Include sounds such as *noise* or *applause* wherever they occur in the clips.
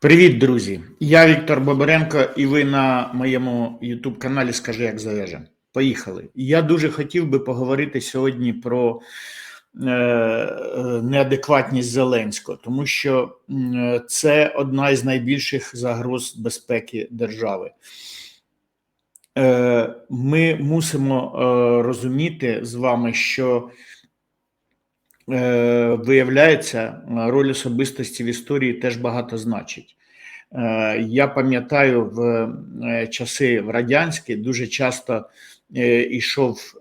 Привіт, друзі! Я Віктор Бобаренко, і ви на моєму youtube каналі Скажи, як зав'яже. Поїхали. Я дуже хотів би поговорити сьогодні про е, неадекватність Зеленського, тому що це одна із найбільших загроз безпеки держави. Е, ми мусимо е, розуміти з вами, що виявляється, роль особистості в історії теж багато значить. Е, я пам'ятаю в е, часи в радянські дуже часто йшов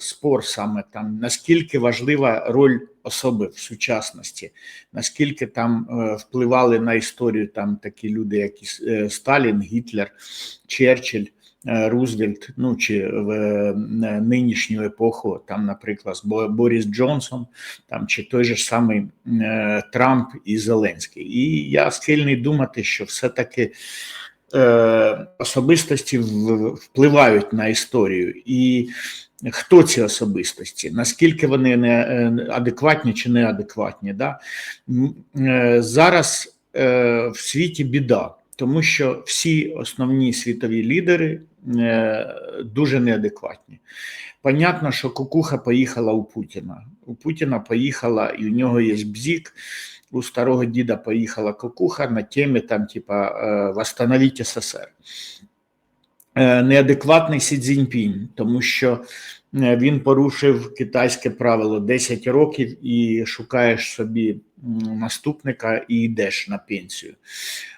спор саме там, наскільки важлива роль особи в сучасності, наскільки там впливали на історію там такі люди, як Сталін, Гітлер, Черчилль. Е, Рузвельт, ну чи в е, нинішню епоху, там, наприклад, Борис Джонсон, там чи той же самий е, Трамп і Зеленський. І я схильний думати, що все-таки особистості впливають на історію. І Хто ці особистості? Наскільки вони не адекватні чи неадекватні? Да? Зараз в світі біда, тому що всі основні світові лідери Е, дуже неадекватні. Понятно, що кукуха поїхала у Путіна. У Путіна поїхала, і у нього є бзік. У старого діда поїхала кукуха на темі там, типа е, «Восстановіть СССР. Е, неадекватний Сі Цзіньпінь, тому що він порушив китайське правило 10 років і шукаєш собі наступника і йдеш на пенсію.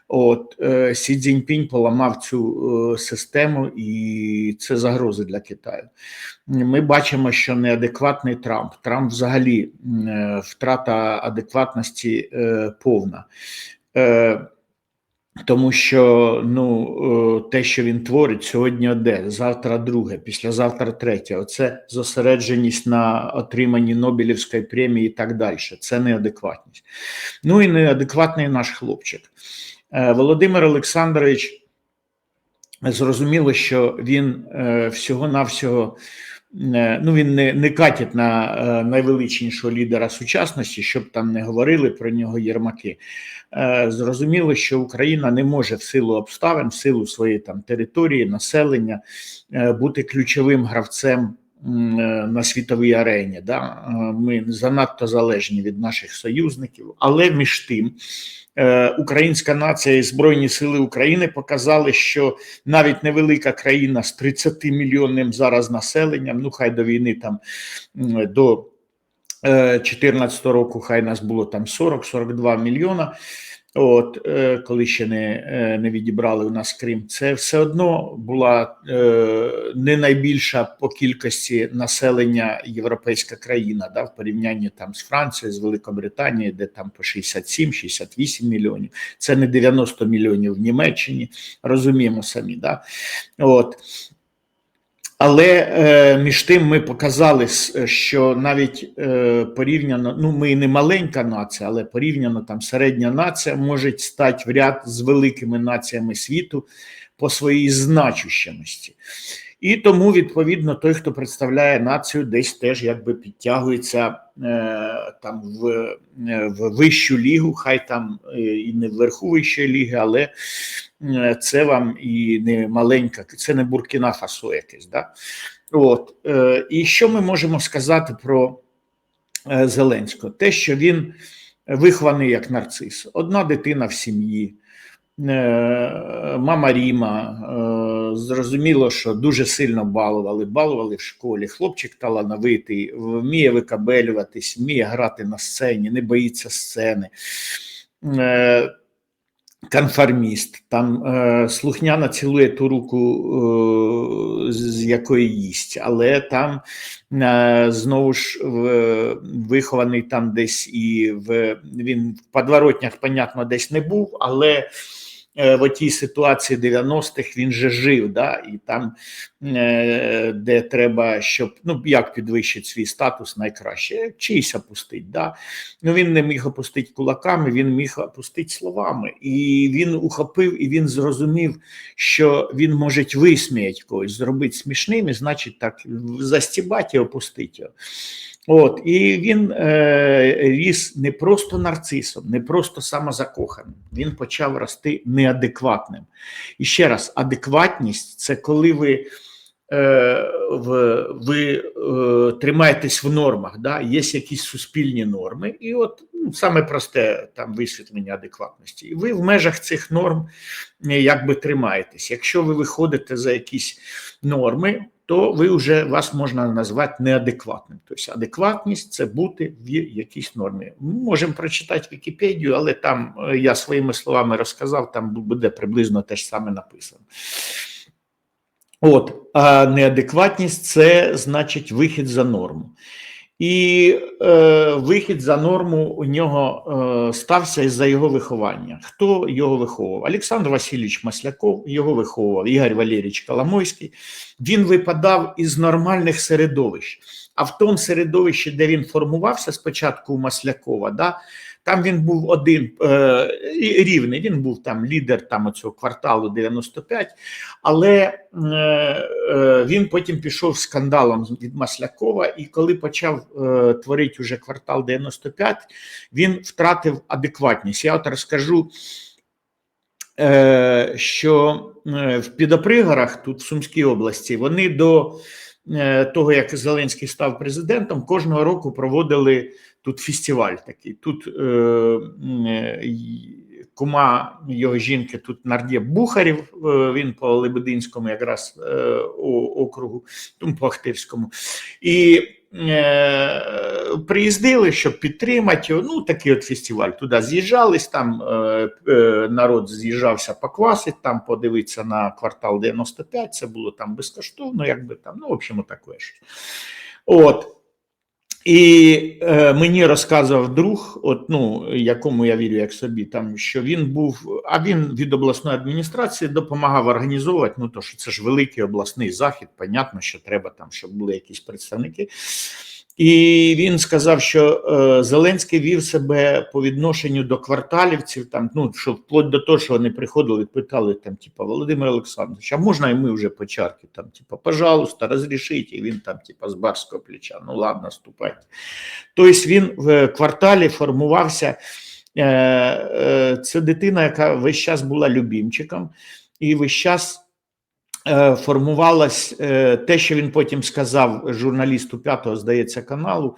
От е, Сі Цзіньпінь поламав цю е, систему, і це загрози для Китаю. Ми бачимо, що неадекватний Трамп. Трамп взагалі е, втрата адекватності повна. Тому що ну те, що він творить, сьогодні одне, завтра друге, післязавтра третє. Оце зосередженість на отриманні Нобелівської премії і так далі. Це неадекватність. Ну і неадекватний наш хлопчик. Е, Володимир Олександрович зрозуміло, що він е, всього-навсього е, ну він не не катить на найвеличнішого лідера сучасності, щоб там не говорили про нього єрмаки. Зрозуміло, що Україна не може в силу обставин, в силу своєї там території, населення бути ключовим гравцем. На світовій арені, Да? ми занадто залежні від наших союзників, але між тим українська нація і Збройні Сили України показали, що навіть невелика країна з 30 мільйонним зараз населенням, ну хай до війни там до 2014 е, року, хай нас було там 40-42 мільйона. От е, коли ще не е, не відібрали у нас Крим, це все одно була е, не найбільша по кількості населення європейська країна, да, в порівнянні там з Францією, з Великобританією, де там по 67-68 мільйонів. Це не 90 мільйонів в Німеччині, розуміємо самі. Да? От але е, між тим ми показали, що навіть е, порівняно, ну ми не маленька нація, але порівняно там середня нація може стати в ряд з великими націями світу по своїй значущості. І тому, відповідно, той, хто представляє націю, десь теж якби підтягується е, там в е, в вищу лігу, хай там е, і не вверху вищої ліги, але це вам і не маленька, це не Буркіна Фасо якесь. Да? От. І що ми можемо сказати про Зеленського? Те, що він вихований як нарцис, одна дитина в сім'ї. Мама Ріма, зрозуміло, що дуже сильно балували, балували в школі. Хлопчик талановитий, вміє викабелюватись, вміє грати на сцені, не боїться сцени. Е, конформіст, там е, слухняно цілує ту руку, е, з якої їсть, але там е, знову ж в, вихований там десь і в він в подворотнях, понятно, десь не був, але в отій ситуації 90-х він же жив, да, і там, е, де треба, щоб ну як підвищити свій статус найкраще, чийсь опустить. Да. Ну він не міг опустити кулаками, він міг опустити словами. І він ухопив, і він зрозумів, що він може висміяти когось, зробити смішним, і значить так застібати і опустити його. От, і він е, ріс не просто нарцисом, не просто самозакоханим. Він почав рости неадекватним. І ще раз, адекватність це коли ви е, в, ви е, тримаєтесь в нормах, да? є якісь суспільні норми, і от ну, саме просте там висвітлення адекватності. І ви в межах цих норм е, якби тримаєтесь. Якщо ви виходите за якісь норми, то ви вже вас можна назвати неадекватним. Тобто адекватність це бути в якійсь нормі. Ми можемо прочитати Вікіпедію, але там е, я своїми словами розказав, там буде приблизно те ж саме написано. От, а неадекватність це значить вихід за норму. І е, вихід за норму у нього е, стався із-за його виховання. Хто його виховував? Олександр Васильович Масляков його виховував, Ігор Валерійович Коломойський. Він випадав із нормальних середовищ. А в тому середовищі, де він формувався спочатку у Маслякова, да, там він був один е, рівний, він був там лідер там цього кварталу 95, але е, е, він потім пішов скандалом від Маслякова, і коли почав творити уже квартал 95, він втратив адекватність. Я от розкажу. Що в Підопригорах, тут в Сумській області, вони до того, як Зеленський став президентом, кожного року проводили тут фестиваль такий. Тут е, кума його жінки, тут Нардє Бухарів, він по Лебединському, якраз округу, тому по Ахтирському. І Е, приїздили, щоб підтримати його. Ну, такий от фестиваль. Туди з'їжджались, там е, е, народ з'їжджався поквасить, там подивитися на квартал 95, це було там безкоштовно, якби там, ну, в общем, таке щось. От. І е, мені розказував друг, от, ну, якому я вірю, як собі, там, що він був, а він від обласної адміністрації допомагав організовувати, ну то що це ж великий обласний захід, понятно, що треба там, щоб були якісь представники. І він сказав, що е, Зеленський вів себе по відношенню до кварталівців, там ну що вплоть до того, що вони приходили, питали там, типа Володимир Олександрович, а можна і ми вже по чарки? Там, типа, пожалуйста, розрішіть. І він там, типа, з барського плеча. Ну ладно, ступайте. Тобто він в кварталі формувався. Е, е, Це дитина, яка весь час була любімчиком, і весь час. Е, формувалось е, те, що він потім сказав журналісту п'ятого, здається, каналу.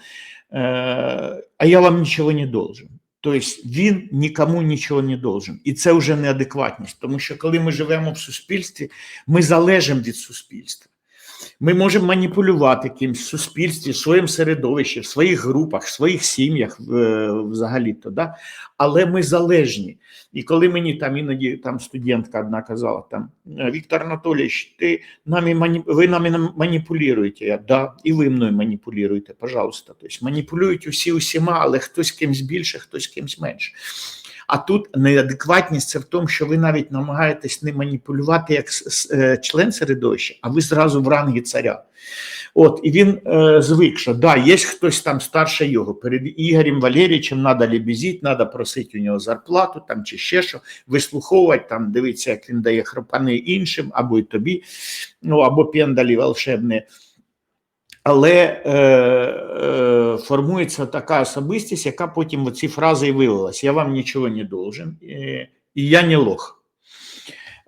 Е, а я вам нічого не должен. Тобто він нікому нічого не должен. І це вже неадекватність. Тому що коли ми живемо в суспільстві, ми залежимо від суспільства. Ми можемо маніпулювати кимось в суспільстві, в своєму середовищі, в своїх групах, в своїх сім'ях взагалі-то. Да? Але ми залежні. І коли мені там іноді там студентка одна казала, там Віктор Анатолійович, ти нами мані... ви нами маніпулюєте. Я да, і ви мною маніпулюєте, пожалуйста. Тобто маніпулюють усі усіма, але хтось кимсь більше, хтось кимсь менше. А тут неадекватність це в тому, що ви навіть намагаєтесь не маніпулювати як е, член середовища, а ви зразу в рангі царя. От, і він е, звик, що да, є хтось там старше його. Перед Ігорем Валерійовичем треба лібізити, треба просити у нього зарплату там чи ще що, вислуховувати, там, дивитися, як він дає хропани іншим, або й тобі, ну або пендалі волшебне але е, е, формується така особистість, яка потім в ці фрази і вивелась: Я вам нічого не должен, і, і я не лох.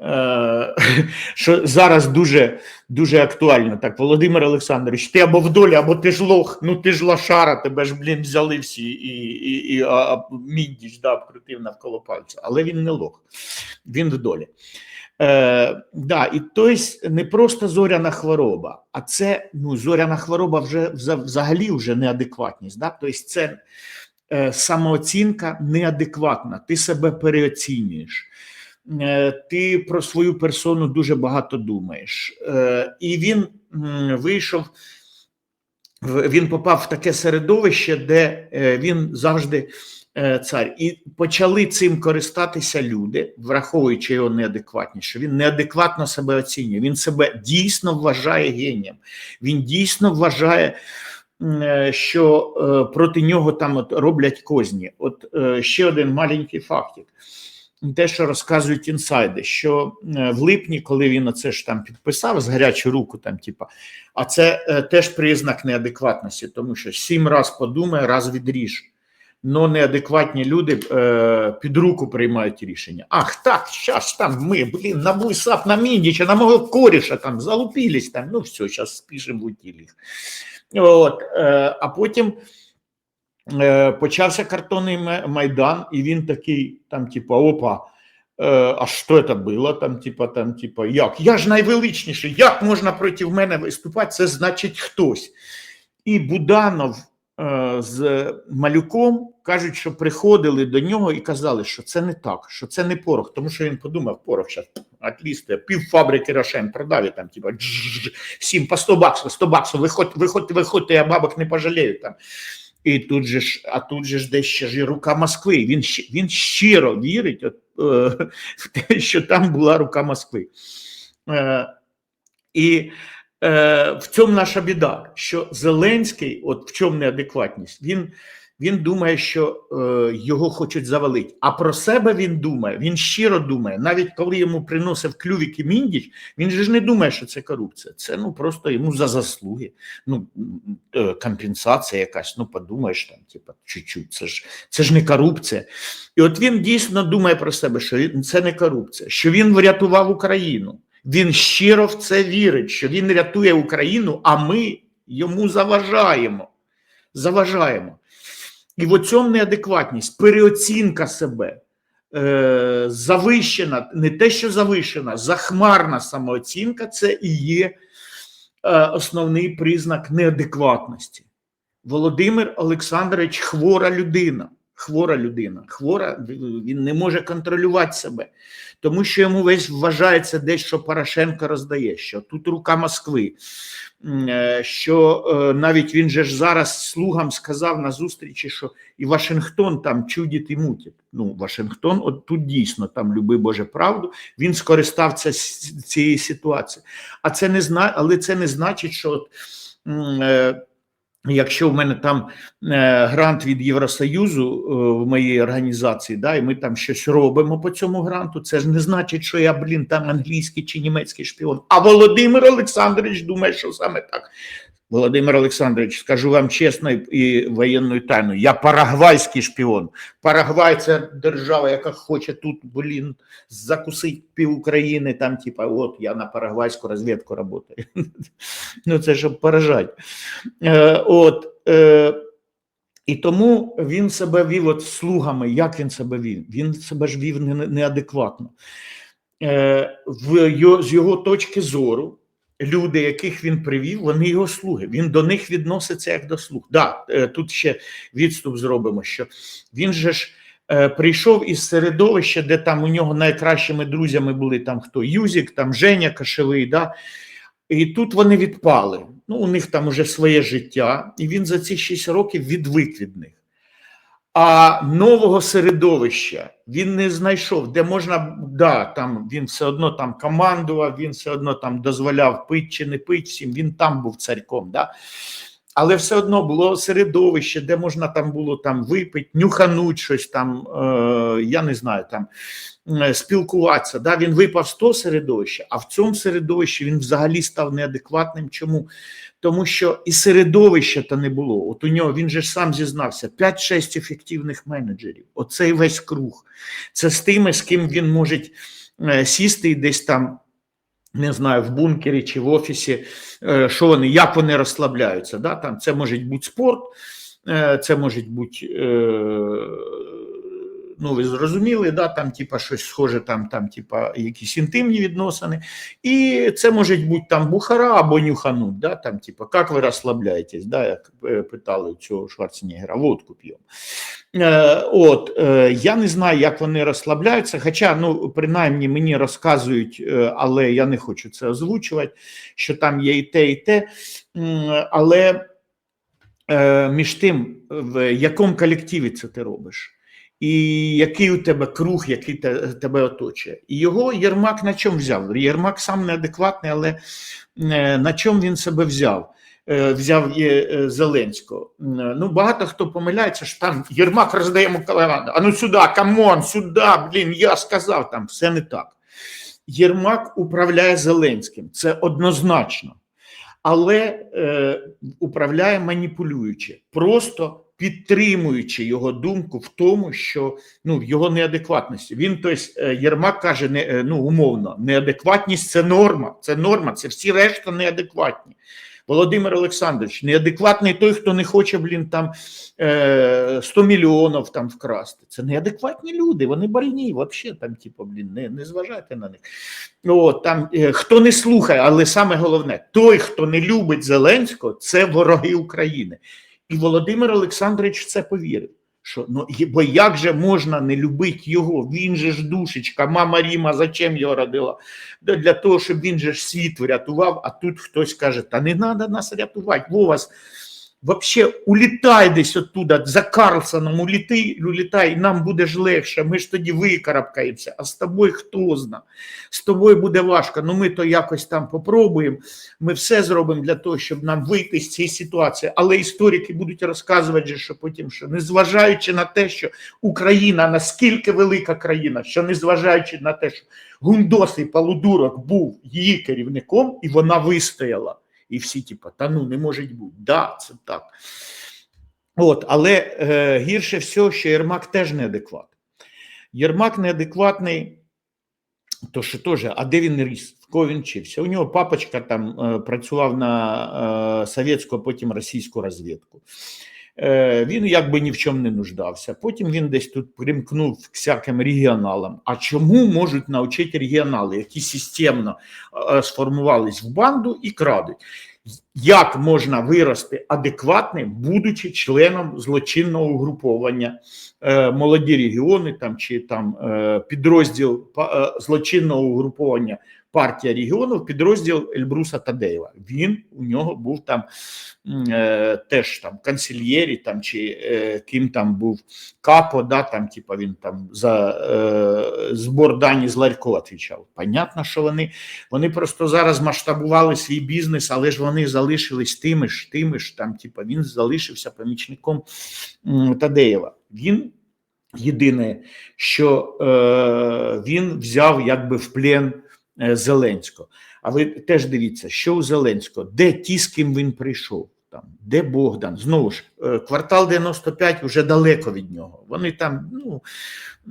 Е, *laughs* що зараз дуже дуже актуально так, Володимир Олександрович, ти або в долі, або ти ж лох, ну ти ж лошара, тебе ж, блін, взяли всі і і, і а, міндіч да, вкрутив навколо пальця. Але він не лох, він в долі. Е, да, І тобто не просто зоряна хвороба, а це ну, зоряна хвороба вже взагалі вже неадекватність. Да? Тобто це е, самооцінка неадекватна, ти себе переоцінюєш. Е, ти про свою персону дуже багато думаєш. Е, і він вийшов, він попав в таке середовище, де е, він завжди цар. І почали цим користатися люди, враховуючи його неадекватність, що він неадекватно себе оцінює. Він себе дійсно вважає генієм. Він дійсно вважає. Е, що е, проти нього там от роблять козні. От ще один маленький фактик. те, що розказують інсайди, що е, в липні, коли він оце ж там підписав з гарячу руку, там, типа, а це е, теж признак неадекватності, тому що сім раз подумає, раз відріж. Но неадекватні люди е, під руку приймають рішення. Ах, так, зараз там ми, блін, на Буйсап, на Міндіча, на мого коріша там залупились, там, ну все, зараз спішимо в утіль їх. От, е, а потім е, почався картонний майдан, і він такий, там, типа, опа. Е, а що це було? Там, типа, там, типа, як? Я ж найвеличніший, як можна проти мене виступати? Це значить хтось. І Буданов з Малюком кажуть, що приходили до нього і казали, що це не так, що це не порох, тому що він подумав, порох зараз атлісти, пів фабрики Рошен продав, і там, типа, сім по 100 баксів, 100 баксів, виходь, виходьте, виходьте, я бабок не пожалію там. І тут же ж, а тут же ж десь ще ж і рука Москви. Він, він щиро вірить от, е, в те, що там була рука Москви. Е, і е, в цьому наша біда, що Зеленський, от в чому неадекватність, він, він думає, що е, його хочуть завалити. А про себе він думає, він щиро думає. Навіть коли йому приносив клювік і міндіч, він же ж не думає, що це корупція. Це ну просто йому за заслуги. Ну е, компенсація якась. Ну подумаєш там, типа, чуть-чуть. Це ж це ж не корупція. І от він дійсно думає про себе, що це не корупція, що він врятував Україну. Він щиро в це вірить, що він рятує Україну, а ми йому заважаємо. Заважаємо. І в цьому неадекватність, переоцінка себе, е, завищена, не те, що завищена, захмарна самооцінка це і є е, основний признак неадекватності. Володимир Олександрович хвора людина. Хвора людина, хвора, він не може контролювати себе, тому що йому весь вважається десь, що Порошенко роздає, що тут рука Москви, е, що е, навіть він же ж зараз слугам сказав на зустрічі, що і Вашингтон там чудить і мутить. Ну, Вашингтон, от тут дійсно там люби Боже правду, він скористався цієї ситуації. А це не зна, але це не значить, що от, е, Якщо в мене там е, грант від Євросоюзу е, в моїй організації, да, і ми там щось робимо по цьому гранту, це ж не значить, що я, блін, там англійський чи німецький шпіон. А Володимир Олександрович думає, що саме так. Володимир Олександрович, скажу вам чесно і, воєнною тайною, я парагвайський шпіон. Парагвай це держава, яка хоче тут, блін, закусити пів України, там, типа, от я на парагвайську розвідку працюю. *laughs* Ну, це щоб поражати. Е, от, е, і тому він себе вів от слугами. Як він себе вів? Він себе ж вів неадекватно. Е, з його точки зору, люди, яких він привів, вони його слуги. Він до них відноситься як до слуг. Да, е, тут ще відступ зробимо, що він же ж. е, Прийшов із середовища, де там у нього найкращими друзями були там хто Юзік, там Женя Кашевий, да? І тут вони відпали. Ну, у них там уже своє життя, і він за ці 6 років відвик від них. А нового середовища він не знайшов, де можна, да, там він все одно там командував, він все одно там дозволяв пить чи не пить всім, він там був царьком. Да? Але все одно було середовище, де можна там було там випити, нюхануть щось там, е, я не знаю, там е, спілкуватися. Да? Він випав з того середовища, а в цьому середовищі він взагалі став неадекватним. Чому? Тому що і середовища то не було. От у нього він же сам зізнався: 5-6 ефективних менеджерів. Оцей весь круг. Це з тими, з ким він може е, сісти і десь там. Не знаю, в бункері чи в офісі, е, що вони, як вони розслабляються. Да? Там це може бути спорт, е, це може бути, ну ви зрозуміли, да? там типа щось схоже, там, там типа якісь інтимні відносини. І це може бути там бухара або нюхануть, да? там типа, як ви розслабляєтесь, да? як е, питали цього Шварценеггера, водку п'ємо. Е, От е, я не знаю, як вони розслабляються. Хоча, ну принаймні мені розказують, е, але я не хочу це озвучувати, що там є і те, і те. Але е, між тим, в якому колективі це ти робиш, і який у тебе круг, який те, тебе оточує. І його Єрмак на чому взяв? Єрмак сам неадекватний, але е, на чому він себе взяв? е, взяв е, Зеленського. Ну, багато хто помиляється, що там Єрмак роздає Миколаївна. А ну сюди, камон, сюди, блін, я сказав там, все не так. Єрмак управляє Зеленським, це однозначно. Але е, управляє маніпулюючи, просто підтримуючи його думку в тому, що ну, в його неадекватності. Він тобто, е, Єрмак каже, не, е, ну, умовно, неадекватність це норма, це норма, це всі решта неадекватні. Володимир Олександрович, неадекватний той, хто не хоче, блін, там е, 100 мільйонів там вкрасти. Це неадекватні люди, вони больні, взагалі там, типу, блін, не, не зважайте на них. От, там, е, хто не слухає, але саме головне, той, хто не любить Зеленського, це вороги України. І Володимир Олександрович в це повірив. Що, ну, бо як же можна не любити його? Він же ж душечка, мама Ріма, зачем його родила? Для того, щоб він же ж світ врятував, а тут хтось каже, та не треба нас рятувати, Вова, Вообще улітай десь оттуда, за Карлсоном улітай, улітай, нам буде ж легше, ми ж тоді викарабкаємося, а з тобою хто зна, з тобою буде важко, ну ми то якось там попробуємо, ми все зробимо для того, щоб нам вийти з цієї ситуації, але історики будуть розказувати, що потім, що незважаючи на те, що Україна наскільки велика країна, що незважаючи на те, що Гундосий Полудурок був її керівником, і вона вистояла. І всі, типу, та ну не може бути. Да, це так. От, але е, гірше всього, що Єрмак теж неадекват. Єрмак неадекватний, то що теж, а де він ріс? В кого він вчився? У нього папочка там е, працював на е, совєтську, а потім російську розвідку. Е, він якби ні в чому не нуждався. Потім він десь тут примкнув к всяким регіоналам. А чому можуть навчити регіонали, які системно е, сформувались в банду і крадуть? Як можна вирости адекватним, будучи членом злочинного угруповання, е, молоді регіони там чи там підрозділ злочинного угруповання партія регіонів, підрозділ Ельбруса Тадеєва. Він у нього був там е, теж там канцельєрі, там чи е, ким там був капо, да, там, типа він там за е, збор дані з ларько відповідав. Понятно, що вони вони просто зараз масштабували свій бізнес, але ж вони залишились тими ж, тими ж там, типа він залишився помічником Тадеєва. Він єдине, що е, він взяв якби в плен Зеленського. А ви теж дивіться, що у Зеленського, де ті, з ким він прийшов. Там, де Богдан? Знову ж, е, квартал 95 вже далеко від нього. Вони там, ну,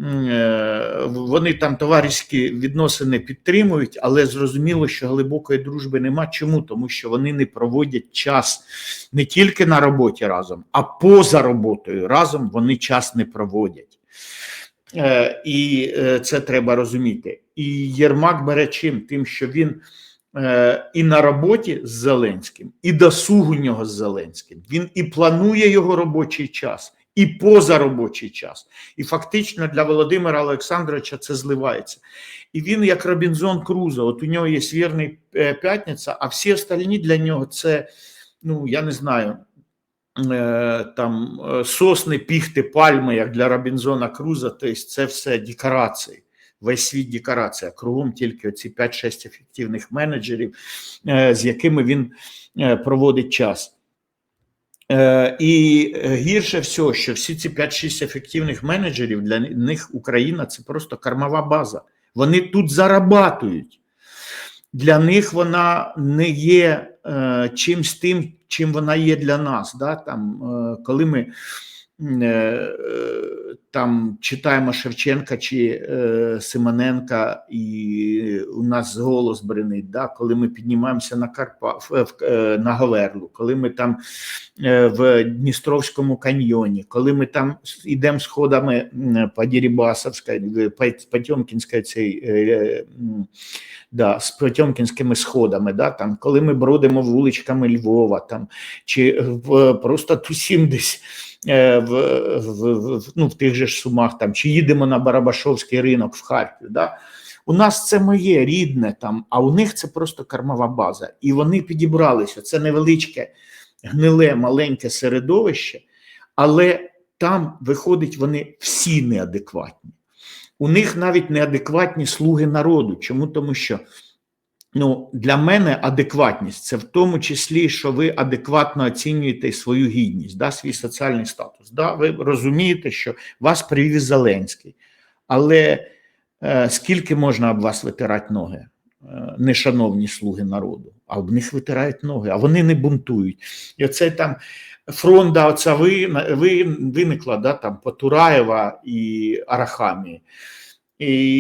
е, вони там товариські відносини підтримують, але зрозуміло, що глибокої дружби нема. Чому? Тому що вони не проводять час не тільки на роботі разом, а поза роботою разом вони час не проводять. Е, І е, це треба розуміти. І Єрмак бере чим? Тим, що він е, і на роботі з Зеленським, і досуг у нього з Зеленським. Він і планує його робочий час, і позаробочий час. І фактично для Володимира Олександровича це зливається. І він, як Робінзон Крузо, от у нього є вірний е, п'ятниця, а всі остальні для нього це, ну я не знаю. е, Там е, сосни, піхти, пальми, як для Робінзона Круза, тобто це все декорації весь світ декорація. Кругом тільки оці 5-6 ефективних менеджерів, е, з якими він е, проводить час. Е, І гірше всього, що всі ці 5-6 ефективних менеджерів для них Україна це просто кормова база. Вони тут зарабатують. Для них вона не є чимсь тим, чим вона є для нас. Да? Там, коли ми там читаємо Шевченка чи е, Симоненка, і у нас голос бренить, да? коли ми піднімаємося на Карпа, е, на Говерлу, коли ми там е, в Дністровському каньйоні, коли ми там йдемо сходами по Дірібасовській, Потьомкінській цей. Да, з Потьомкінськими сходами, да, там, коли ми бродимо вуличками Львова, там, чи в, просто тусім десь е, в, в, в, ну, в тих же ж сумах, там, чи їдемо на Барабашовський ринок в Харків. Да. У нас це моє рідне, там, а у них це просто кормова база. І вони підібралися. Це невеличке, гниле, маленьке середовище, але там виходить, вони всі неадекватні. У них навіть неадекватні слуги народу. Чому? Тому що Ну, для мене адекватність це в тому числі, що ви адекватно оцінюєте свою гідність, да, свій соціальний статус. Да, Ви розумієте, що вас привіз Зеленський, але е, скільки можна об вас витирати ноги, е, нешановні слуги народу, а об них витирають ноги, а вони не бунтують. І оце там фронта, оця ви, ви, виникла да, там Потураєва і Арахамії і,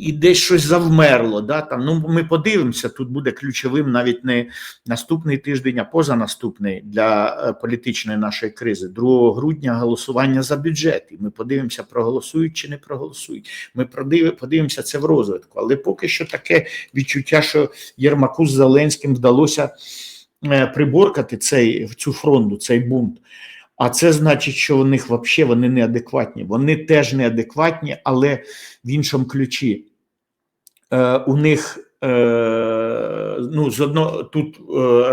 і десь щось завмерло. Да? Там, ну, Ми подивимося, тут буде ключовим навіть не наступний тиждень, а позанаступний для е, політичної нашої кризи. 2 грудня голосування за бюджет. І ми подивимося, проголосують чи не проголосують. Ми подивимося це в розвитку. Але поки що таке відчуття, що Єрмаку з Зеленським вдалося приборкати цей, цю фронту, цей бунт. А це значить, що у них взагалі вони неадекватні. Вони теж неадекватні, але в іншому ключі. Е, У них Е, ну, з одного тут е,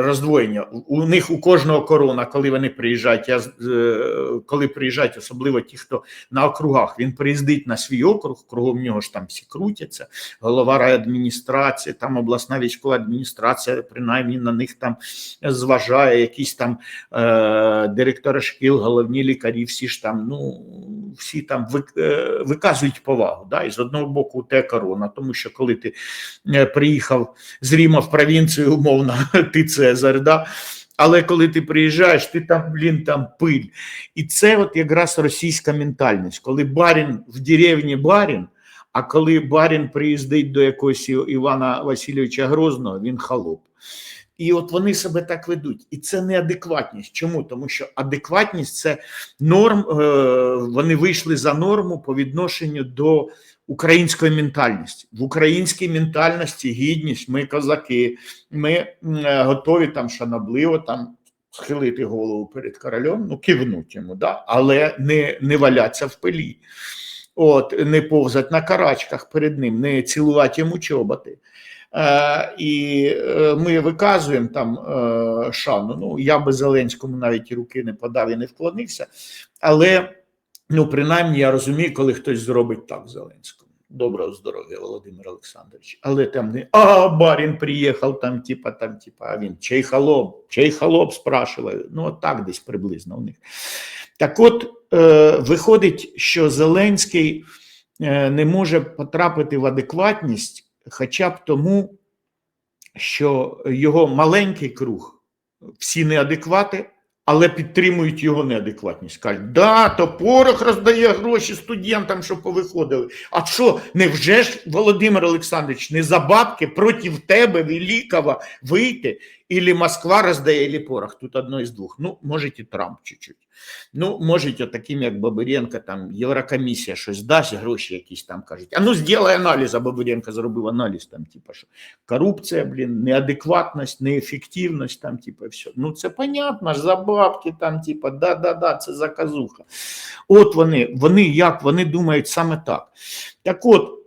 роздвоєння. У них у кожного корона, коли вони приїжджають, я е, коли приїжджають, особливо ті, хто на округах, він приїздить на свій округ, кругом нього ж там всі крутяться, голова райадміністрації, там обласна військова адміністрація, принаймні на них там зважає, якісь там е, директори шкіл, головні лікарі, всі ж там, ну всі там виказують повагу. Да? І з одного боку, те корона, тому що коли ти приїхав з Ріма в провінцію, умовно, *laughs* ти Цезар, да? але коли ти приїжджаєш, ти там, блін, там пиль. І це от якраз російська ментальність, коли барін в деревні барін, а коли барін приїздить до якогось Івана Васильовича Грозного, він халоп. І от вони себе так ведуть. І це неадекватність. Чому? Тому що адекватність це норм, е, вони вийшли за норму по відношенню до української ментальності. В українській ментальності гідність, ми козаки, ми е, готові там шанобливо там схилити голову перед королем, ну кивнуть йому, да? але не не валяться в пилі, от, не повзать на карачках перед ним, не цілувати йому чоботи. Е, І е, ми виказуємо там е, шану. Ну, я би Зеленському навіть руки не подав і не вклонився, але. Ну, принаймні, я розумію, коли хтось зробить так Зеленському. Доброго здоров'я, Володимир Олександрович. Але там не а барін приїхав, там, типа, там, типа, а він чей холоп, чей холоп спрашиває. Ну, так десь приблизно у них. Так от, виходить, що Зеленський не може потрапити в адекватність, хоча б тому, що його маленький круг, всі неадеквати але підтримують його неадекватність. Кажуть, да, то порох роздає гроші студентам, щоб повиходили. А що, невже ж Володимир Олександрович не за бабки проти тебе, Великого, вийти Или Москва роздає, или порох. Тут одно із двох. Ну, може і Трамп чуть-чуть. Ну, може, таким, як Бабиренко, там Єврокомісія щось дасть, гроші якісь там кажуть. А ну зробай аналіз, а Бабиренко зробив аналіз, там, типа, що корупція, блін, неадекватність, неефективність, там, типа, все. Ну, це понятно за бабки, там, типа, да-да-да, це заказуха. От вони, вони як, вони думають саме так. Так от,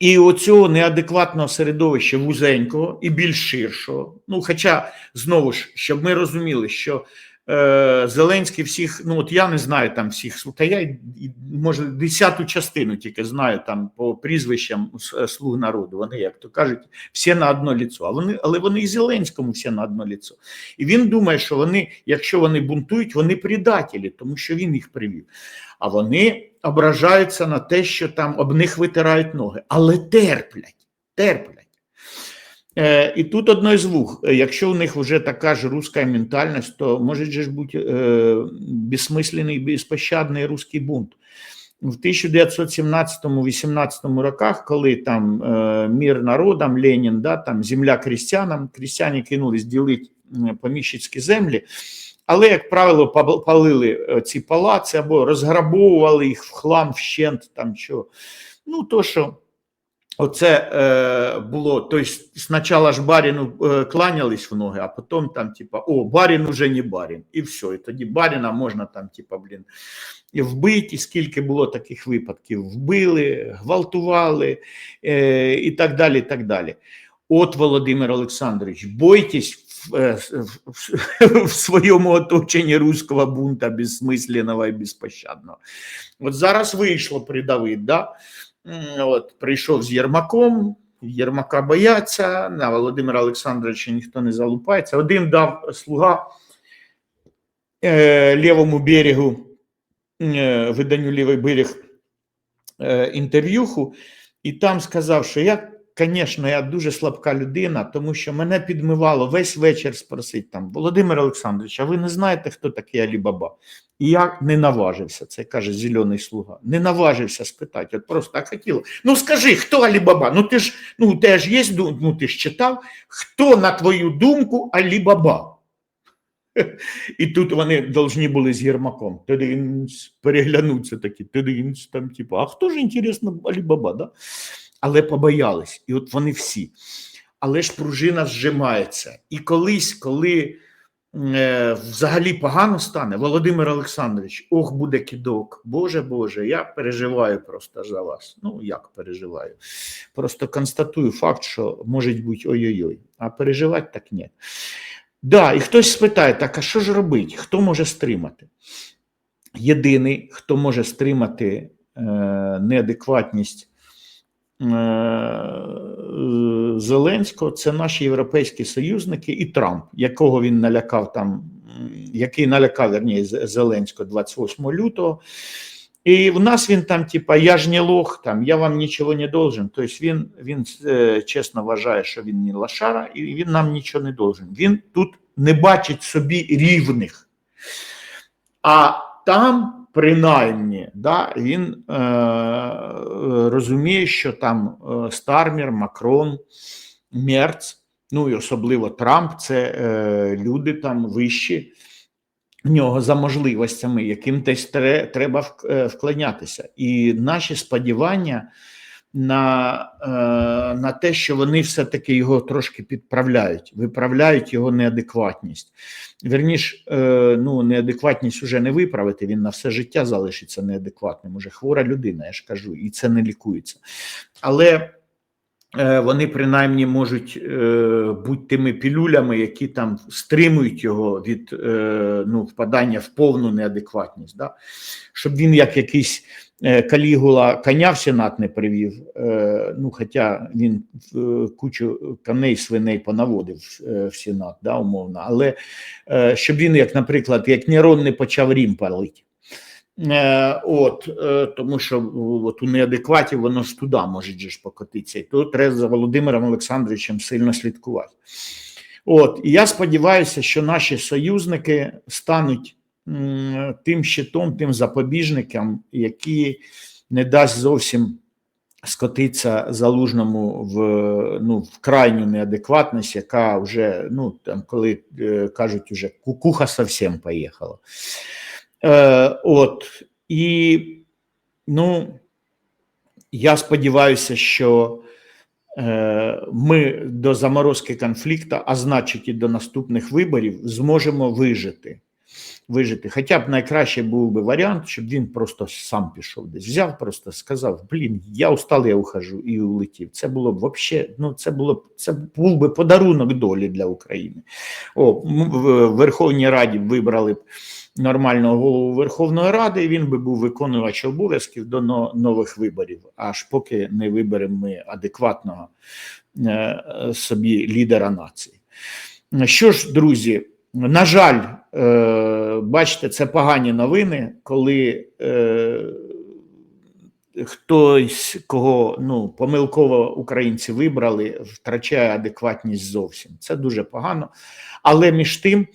і оцього неадекватного середовища вузенького і більш ширшого. Ну, хоча, знову ж, щоб ми розуміли, що е, Зеленський всіх, ну от я не знаю там всіх, та я може десяту частину тільки знаю там по прізвищам е, слуг народу. Вони, як то кажуть, всі на одно ліцо. А вони, але вони і Зеленському всі на одно ліцо. І він думає, що вони, якщо вони бунтують, вони предателі, тому що він їх привів. А вони ображаються на те, що там об них витирають ноги, але терплять, терплять. Е, І тут одно із двох. Якщо у них вже така ж руська ментальність, то може ж бути е, безсмислений, безпощадний русський бунт. В 1917-18 роках, коли там е, мір народам, Ленін, да, там земля крістянам, крістяни кинулись ділити поміщицькі землі. Але, як правило, палили е, ці палаци або розграбовували їх в хлам вщент там що. Ну, то що оце е, було, тобто спочатку ж баріну е, кланялись в ноги, а потім там, типа, о, барін уже не барін. І все. І тоді баріна можна там, типа, блін, і вбити, скільки було таких випадків, вбили, гвалтували е, і так далі. і так далі. От, Володимир Олександрович, бойтесь Е, в своєму оточенні руського бунта безсмисленного і безпощадного. От зараз вийшло при Давид, да? От, прийшов з Єрмаком, Єрмака бояться, на Володимира Олександровича ніхто не залупається. Один дав слуга е, лівому берегу, е, виданню лівий берег е, інтерв'юху, і там сказав, що я, звісно, я дуже слабка людина, тому що мене підмивало весь вечір спросити там, Володимир Олександрович, а ви не знаєте, хто такий Алібаба? І я не наважився, це каже зелений слуга. Не наважився спитати. От просто так хотіло. Ну скажи, хто Алібаба? Ну ти ж ну, у ж є ну ти ж читав, хто, на твою думку, Алібаба? *laughs* І тут вони повинні були з Єрмаком. Переглянуться такі, там, типу, а хто ж, інтересно, Алібаба, да? Але побоялись. І от вони всі. Але ж пружина зжимається. І колись, коли е, взагалі погано стане, Володимир Олександрович, ох, буде кидок. Боже Боже, я переживаю просто за вас. Ну, як переживаю? Просто констатую факт, що може бути ой-ой-ой, а переживати так ні. Да, і хтось спитає, так а що ж робити? Хто може стримати? Єдиний, хто може стримати е, неадекватність Зеленського, це наші європейські союзники і Трамп, якого він налякав там, який налякав верні, Зеленського 28 лютого. І в нас він там, типа, я ж не лох, там, я вам нічого не должен. Тобто він, він е, чесно вважає, що він не лошара, і він нам нічого не должен. Він тут не бачить собі рівних. А там, принаймні, да, він е, розуміє, що там е, Стармір, Макрон, Мерц, ну і особливо Трамп це е, люди там вищі в нього за можливостями, яким десь треба е, вклонятися. І наші сподівання на, е, на те, що вони все-таки його трошки підправляють, виправляють його неадекватність. Верніш, е, ну, неадекватність уже не виправити, він на все життя залишиться неадекватним. Уже хвора людина, я ж кажу, і це не лікується. Але е, вони принаймні можуть бути тими пілюлями, які там стримують його від ну, впадання в повну неадекватність. Да? Щоб він як якийсь калігула коня в сенат не привів, е, ну, хоча він е, кучу коней, свиней понаводив е, в сенат, да, умовно, але е, щоб він, як, наприклад, як Нерон не почав Рім палити. Е, от, е, тому що от у неадекватів воно ж туди може ж покотитися. І тут треба за Володимиром Олександровичем сильно слідкувати. От, і я сподіваюся, що наші союзники стануть тим щитом, тим запобіжником, який не дасть зовсім скотитися залужному в, ну, в крайню неадекватність, яка вже, ну, там, коли е, кажуть, уже кукуха зовсім поїхала. Е, от, і, ну, я сподіваюся, що е, ми до заморозки конфлікту, а значить і до наступних виборів, зможемо вижити. Вижити. Хоча б найкраще був би варіант, щоб він просто сам пішов десь. Взяв, просто сказав: Блін, я устал, я ухожу і улетів. Це було б вообще, ну це було б це був би подарунок долі для України. О, в Верховній Раді вибрали б нормального голову Верховної Ради, і він би був виконувач обов'язків до нових виборів, аж поки не виберемо ми адекватного е, собі лідера нації. Що ж, друзі, на жаль, е, бачите, це погані новини, коли е, хтось, кого ну, помилково українці вибрали, втрачає адекватність зовсім. Це дуже погано. Але між тим,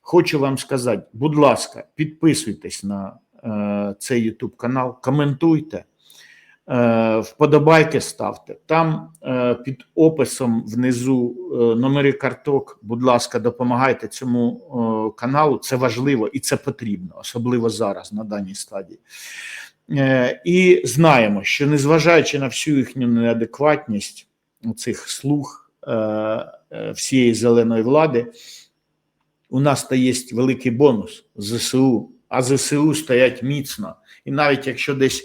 хочу вам сказати, будь ласка, підписуйтесь на е, цей YouTube канал, коментуйте. Е, Вподобайки ставте. Там е, під описом внизу е, номери карток. Будь ласка, допомагайте цьому каналу. Це важливо і це потрібно, особливо зараз, на даній стадії. І знаємо, що незважаючи на всю їхню неадекватність цих слуг всієї зеленої влади, у нас то є великий бонус ЗСУ, а ЗСУ стоять міцно. І навіть якщо десь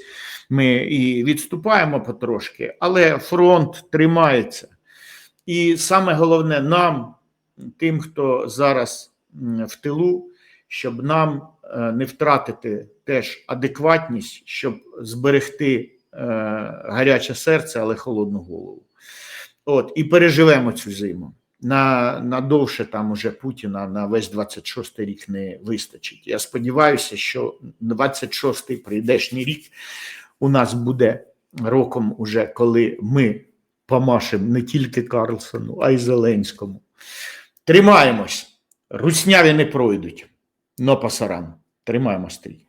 ми і відступаємо потрошки, але фронт тримається. І саме головне нам, тим, хто зараз в тилу, щоб нам е, не втратити теж адекватність, щоб зберегти е, гаряче серце, але холодну голову. От, і переживемо цю зиму. На, на довше там уже Путіна на весь 26-й рік не вистачить. Я сподіваюся, що 26-й прийдешній рік у нас буде роком, уже коли ми помашемо не тільки Карлсону, а й Зеленському. Тримаємось. Русняві не пройдуть. Но пасаран. Тримаємо стрій.